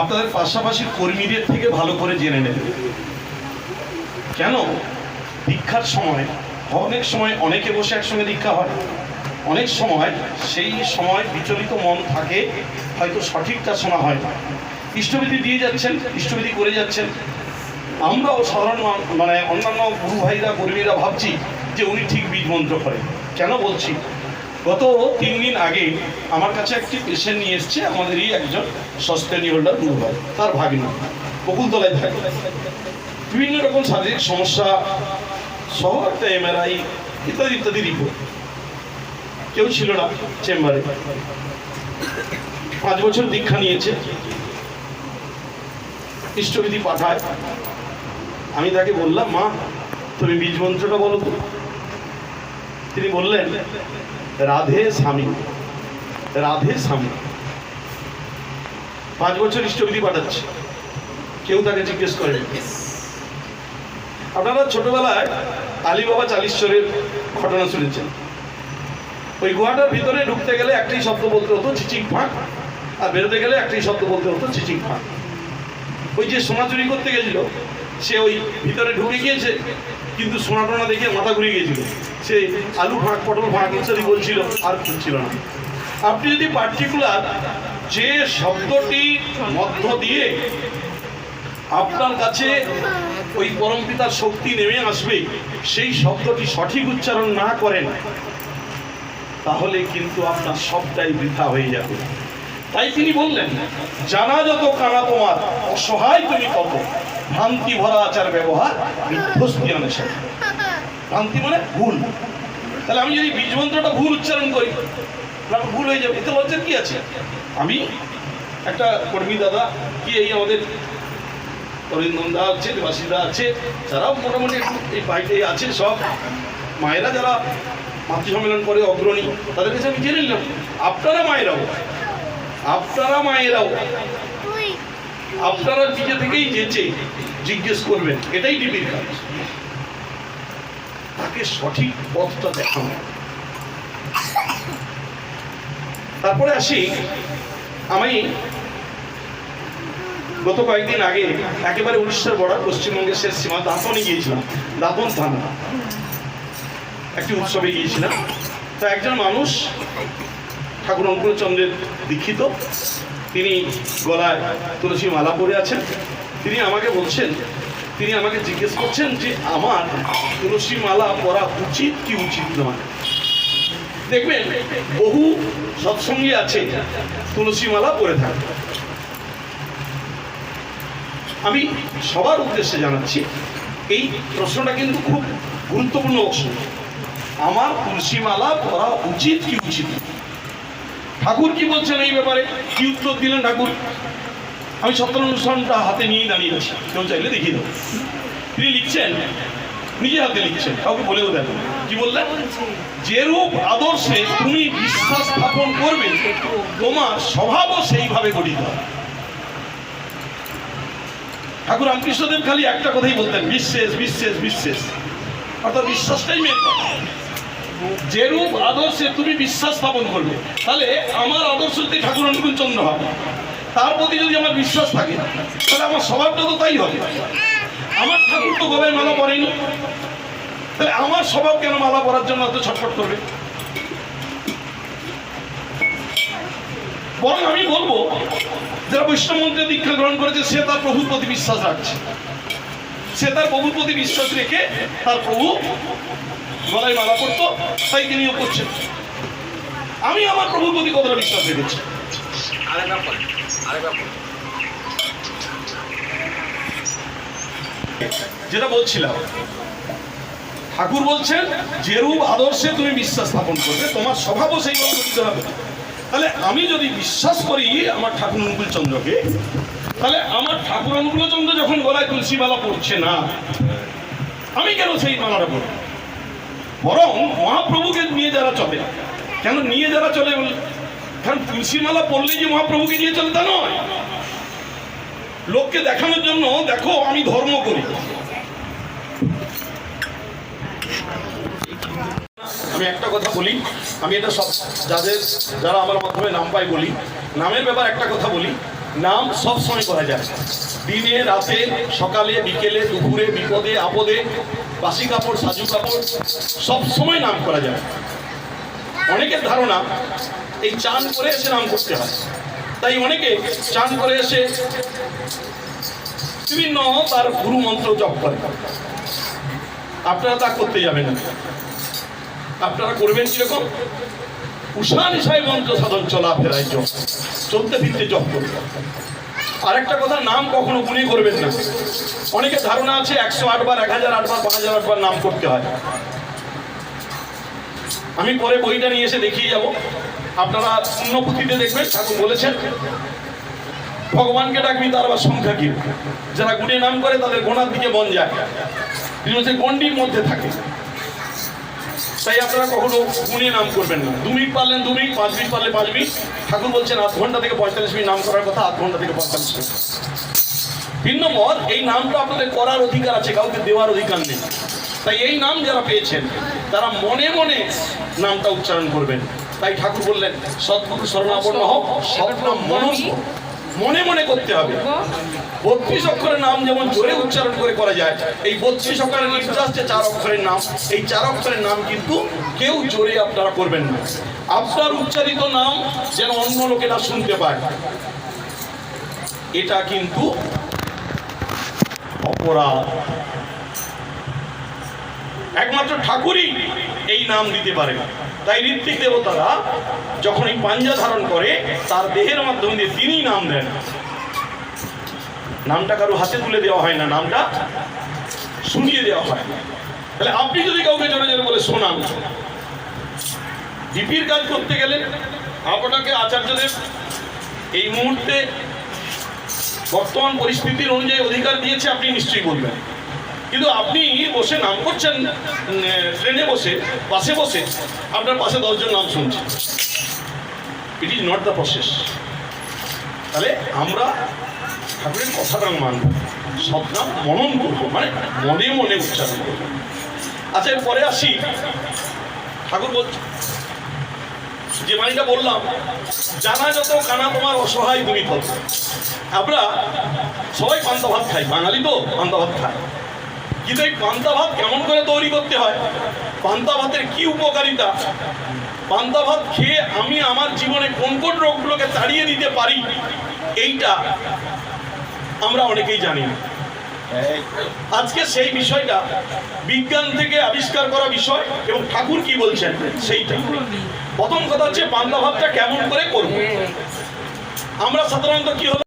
আপনাদের পাশাপাশি কর্মীদের থেকে ভালো করে জেনে নেবেন কেন? দীক্ষার সময়, অনেক সময় অনেকে বসে একসঙ্গে দীক্ষা হয়। অনেক সময় সেই সময় বিচলিত মন থাকে, হয়তো সঠিকটা শোনা হয় না। ইষ্টবিধি দিয়ে যাচ্ছেন, ইষ্টবিধি করে যাচ্ছেন। আমরাও সাধারণ মানে অন্যান্য গুরু ভাইরা, কর্মীরা ভাবছি যে উনি ঠিক বীজ মন্ত্র করেন। কেন বলছি? গত তিন দিন আগে আমার কাছে একটি পেশেন্ট নিয়ে এসছে, আমাদেরই একজন সস্তেনি হোল্ডার গুরু ভাই, তার ভাগিনা, বকুলতলায় থাকে বিভিন্ন রকম শারীরিক সমস্যা, সহ একটা এমআরআই ইত্যাদি ইত্যাদি রিপোর্ট কেউ ছিল না চেম্বারে। পাঁচ বছর দীক্ষা নিয়েছে। ইষ্টবিধি পাঠায়। আমি তাকে বললাম, মা, তুমি বীজ মন্ত্রটা বলো তো। তিনি বললেন রাধে স্বামী রাধে স্বামী। পাঁচ বছর ইষ্টবিধি পাঠাচ্ছে। কেউ তাকে জিজ্ঞেস করেনি। আপনারা ছোটবেলায় আলিবাবা চালিশ্বরের ঘটনা শুনেছেন। ওই গুহাটার ভিতরে ঢুকতে গেলে একটাই শব্দ বলতে হতো, চিচিং ফাঁক, আর বেরোতে গেলে একটাই শব্দ বলতে হতো, চিচিং ফাঁক। ওই যে সোনা চুরি করতে গেছিল সে ওই ভিতরে ঢুকে গিয়েছে, কিন্তু সোনা টোনা দেখে মাথা ঘুরে গিয়েছিল। সে আলু ফাঁক পটল ফাঁক ইত্যাদি বলছিল, আর খুঁজছিল না। আপনি যদি পার্টিকুলার যে শব্দটি মধ্য দিয়ে আপনার কাছে ওই পরমপিতার শক্তি নেমে আসবে, সেই শব্দটি সঠিক উচ্চারণ না করেন, তাহলে কিন্তু আপনার সবটাই বৃথা হয়ে যাবে। তাই তিনি বললেন, জানা যত কানা তোমার অসহায় তুমি কত ভ্রান্তি ভরা আচার ব্যবহার বিধ্বস্তি অনেশন ভ্রান্তি মানে ভুল। তাহলে আমি যদি বীজ মন্ত্রটা ভুল উচ্চারণ করি, তাহলে ভুল হয়ে যাবে। এতে লজ্জার কি আছে? আমি একটা কর্মী দাদা, কি এই আমাদের অরিন্দমদা আছে দেবাসীদা আছে যারাও মোটামুটি এই বাইরে আছে সব। মায়েরা যারা মাতৃ সম্মেলন করে অগ্রণী, তাদের কাছে আমি জেনে নিলাম, আপনারা মায়েরাও আপনারা মায়েরাও। আপনারা নিজে থেকেই যেচে জিজ্ঞেস করবেন এটাই ডিবির কাজ। তাকে সঠিক পথটা দেখানো তারপরে আসি আমি গত কয়েকদিন আগে একেবারে উড়িষ্যার বর্ডার পশ্চিমবঙ্গের শেষ সীমা দাপনে গিয়েছিলাম দাপন থানা। একটি উৎসবে গিয়েছিলাম। তো একজন মানুষ ঠাকুর অঙ্কুরচন্দ্রের দীক্ষিত। তিনি গলায় তুলসী মালা পরে আছেন। তিনি আমাকে বলছেন, তিনি আমাকে জিজ্ঞেস করছেন যে আমার তুলসী মালা পরা উচিত কি উচিত নয়। দেখবেন, বহু সৎসঙ্গী আছে, তুলসী মালা পরে থাকে। আমি সবার উদ্দেশ্যে জানাচ্ছি, এই প্রশ্নটা কিন্তু খুব গুরুত্বপূর্ণ প্রশ্ন। আমার তুলসী মালা পরা উচিত কি উচিত? ঠাকুর কি বলছেন এই ব্যাপারে? কি উত্তর দিলেন ঠাকুর? আমি সত্তর অনুষ্ঠানটা হাতে নিয়ে দাঁড়িয়ে আছি। কেউ চাইলে দেখিয়ে দেবো। তিনি লিখছেন, নিজে হাতে লিখছেন, কাউকে বলেও দেন কি বললেন? যেরূপ আদর্শে তুমি বিশ্বাস স্থাপন করবে, তোমার স্বভাবও সেইভাবে গঠিত। ঠাকুর রামকৃষ্ণদেব খালি একটা কথাই বলতেন, বিশ্বাস বিশ্বাস বিশ্বাস। অর্থাৎ বিশ্বাসটাই মেন কথা। যেরূপ আদর্শে তুমি বিশ্বাস স্থাপন করবে, তাহলে আমার আদর্শ যদি ঠাকুর অনুকূল চন্দ্র হবে তার প্রতি যদি আমার বিশ্বাস থাকে, তাহলে আমার স্বভাবটা তো তাই হবে। আমার ঠাকুর তো গলায় মালা পরেনি, তাহলে আমার স্বভাব কেন মালা পরার জন্য এত ছটফট করবে? বরং আমি বলব, যারা বৈষ্ণব দীক্ষা গ্রহণ করেছে, সে তার প্রভুর প্রতি বিশ্বাস রাখছে। সে তার প্রভুর প্রতি বিশ্বাস রেখে তার প্রভু গলায় মালা পড়তো তাই তিনিও করছেন আমি আমার প্রভুর প্রতি কতটা বিশ্বাস রেখেছি? যেটা বলছিলাম ঠাকুর বলছেন যেরূপ আদর্শে তুমি বিশ্বাস স্থাপন করবে তোমার স্বভাবও সেইভাবে গঠিত হবে। তাহলে আমি যদি বিশ্বাস করি আমার ঠাকুর অনুকূল চন্দ্রকে তাহলে আমার ঠাকুর অনুকূল চন্দ্র যখন গলায় তুলসী মালা পড়ছে না আমি কেন সেই মালাটা পড়ব? বরং মহাপ্রভুকে নিয়ে যারা চলে। কেন নিয়ে যারা চলে? কারণ তুলসী মালা পড়লেই যে মহাপ্রভুকে নিয়ে চলে তা নয়। লোককে দেখানোর জন্য, দেখো, আমি ধর্ম করি। আমি একটা কথা বলি। আমি এটা সব যাদের, যারা আমার মাধ্যমে নাম পাই বলি। নামের ব্যাপার একটা কথা বলি। নাম সব সময় করা যায়। দিনে, রাতে, সকালে, বিকেলে, দুপুরে, বিপদে, আপদে বাসি কাপড়, সাজু কাপড়, সব সময় নাম করা যায়। অনেকের ধারণা, এই চান করে এসে নাম করতে হয়। তাই অনেকে চান করে এসে বিভিন্ন তার গুরু মন্ত্র জপ করে। আপনারা তা করতে যাবেন না। আপনারা করবেন কীরকম? উষা নিশায় মন্ত্র সাধন চলাফেরায় জপ। চলতে ফিরতে জপ করবে আরেকটা কথা নাম কখনো গুণে করবেন না। অনেকের ধারণা আছে একশো আটবার এক হাজার আটবার পাঁচ হাজার আটবার নাম করতে হয়। আমি পরে বইটা নিয়ে এসে দেখিয়ে যাব। আপনারা পুণ্যপুঁথিতে দেখবেন, ঠাকুর বলেছেন, ভগবানকে ডাকবি তার আবার সংখ্যা কি? যারা গুণে নাম করে তাদের গোনার দিকে বন যায়। তিনি গণ্ডির মধ্যে থাকে। তাই আপনারা কখনো গুণে নাম করবেন না। দু মিনিট পারলেন, দু মিনিট, পাঁচ মিনিট পারলে পাঁচ মিনিট। ঠাকুর বলছেন আধ ঘণ্টা থেকে পঁয়তাল্লিশ মিনিট নাম করার কথা, আধ ঘণ্টা থেকে পঁয়তাল্লিশ মিনিট। তিন নম্বর এই নামটা আপনাদের করার অধিকার আছে, কাউকে দেওয়ার অধিকার নেই। তাই এই নাম যারা পেয়েছেন, তারা মনে মনে নামটা উচ্চারণ করবেন। তাই ঠাকুর বললেন সৎপুরুষ শরণাপন্ন হোক সৎনাম মনন হোক। মনে মনে করতে হবে। বত্রিশ অক্ষরের নাম যেমন জোরে উচ্চারণ করে করা যায় এই বত্রিশ অক্ষরের নির্যাস যে চার অক্ষরের নাম। এই চার অক্ষরের নাম কিন্তু কেউ জোরে আপনারা করবেন না। আপনার উচ্চারিত নাম যেন অন্য লোকেরা শুনতে পায়। এটা কিন্তু অপরাধ। একমাত্র ঠাকুরই এই নাম দিতে পারে তাই ঋত্বিক দেবতারা যখন এই পাঞ্জা ধারণ করে, তার দেহের মাধ্যমে দিয়ে তিনিই নাম দেন। নামটা কারও হাতে তুলে দেওয়া হয় না, নামটা শুনিয়ে দেওয়া হয়। তাহলে আপনি যদি কাউকে জোরে জোরে বলে শোনান ডিপির কাজ করতে গেলে আপনাকে আচার্যদেব এই মুহূর্তে বর্তমান পরিস্থিতির অনুযায়ী অধিকার দিয়েছে, আপনি নিশ্চয়ই বলবেন। কিন্তু আপনি বসে নাম করছেন ট্রেনে বসে, বাসে বসে, আপনার পাশে দশজন নাম শুনছে। It is not the process তাহলে আমরা ঠাকুরের কথাটা মানব, সব নাম মনন করব মানে মনে মনে উচ্চারণ করব। আচ্ছা এরপরে আসি। ঠাকুর বলছে, যে বাণীটা বললাম, জানা যত কানা তোমার অসহায় তুমি তত আমরা সবাই পান্তা ভাত খাই, বাঙালি তো পান্তা ভাত খাই কিন্তু এই পান্তা ভাত কেমন করে তৈরি করতে হয়? পান্তা ভাতের কি উপকারিতা? পান্তা ভাত খেয়ে আমি আমার জীবনে কোন কোন রোগগুলোকে তাড়িয়ে দিতে পারি, এইটা আমরা অনেকেই জানি আজকে সেই বিষয়টা, বিজ্ঞান থেকে আবিষ্কার করা বিষয় এবং ঠাকুর কি বলছেন সেইটা। প্রথম কথা হচ্ছে পান্তা ভাতটা কেমন করে করব? আমরা সাধারণত কি হলো